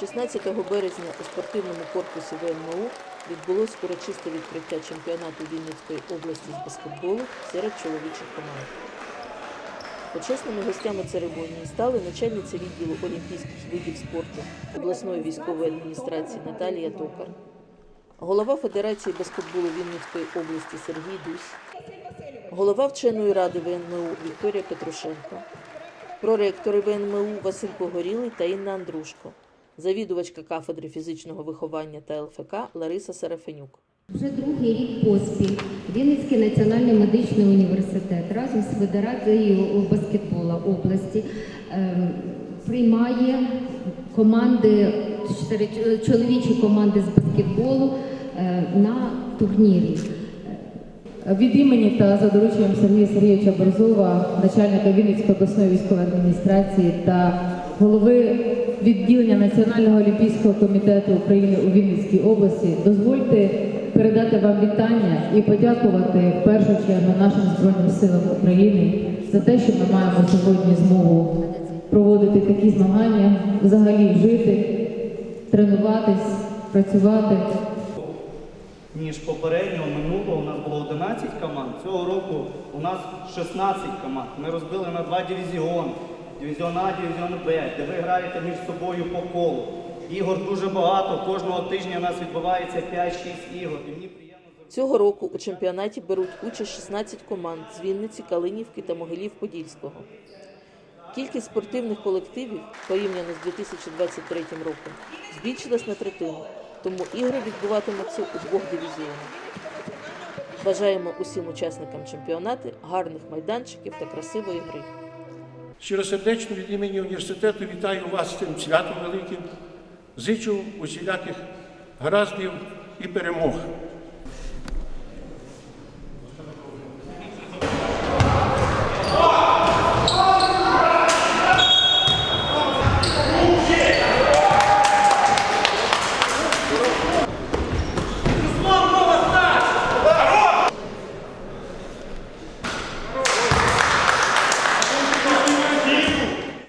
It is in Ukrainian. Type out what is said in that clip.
16 березня у спортивному корпусі ВНМУ відбулось урочисте відкриття чемпіонату Вінницької області з баскетболу серед чоловічих команд. Почесними гостями церемонії стали начальниця відділу олімпійських видів спорту обласної військової адміністрації Наталія Токар, голова Федерації баскетболу Вінницької області Сергій Дусь, голова вченої ради ВНМУ Вікторія Петрушенко, проректори ВНМУ Василь Погорілий та Інна Андрушко, завідувачка кафедри фізичного виховання та ЛФК Лариса Серафенюк. Вже другий рік поспіль Вінницький національний медичний університет разом з Федерацією баскетболу області ем, приймає команди, чоловічі команди з баскетболу е, на турнірі. Від імені та за дорученням Сергія Сергійовича Борзова, начальника Вінницької обласної військової адміністрації та голови відділення Національного олімпійського комітету України у Вінницькій області, дозвольте передати вам вітання і подякувати в першу чергу нашим Збройним силам України за те, що ми маємо сьогодні змогу проводити такі змагання, взагалі жити, тренуватись, працювати. ніж попереднього минулого у нас було 11 команд. Цього року у нас 16 команд. Ми розбили на два дивізіони. Дивізіон А, дивізіон Б, де ви граєте між собою по колу. Ігор дуже багато. Кожного тижня у нас відбувається 5-6 ігор. Цього року у чемпіонаті беруть участь 16 команд з Вінниці, Калинівки та Могилів-Подільського. Кількість спортивних колективів порівняно з 2023 роком збільшилась на третину, тому ігри відбуватимуться у двох дивізіонах. Бажаємо усім учасникам чемпіонату гарних майданчиків та красивої гри. Щиросердечно від імені університету вітаю вас з цим святом великим. Зичу усіляких гараздів і перемог.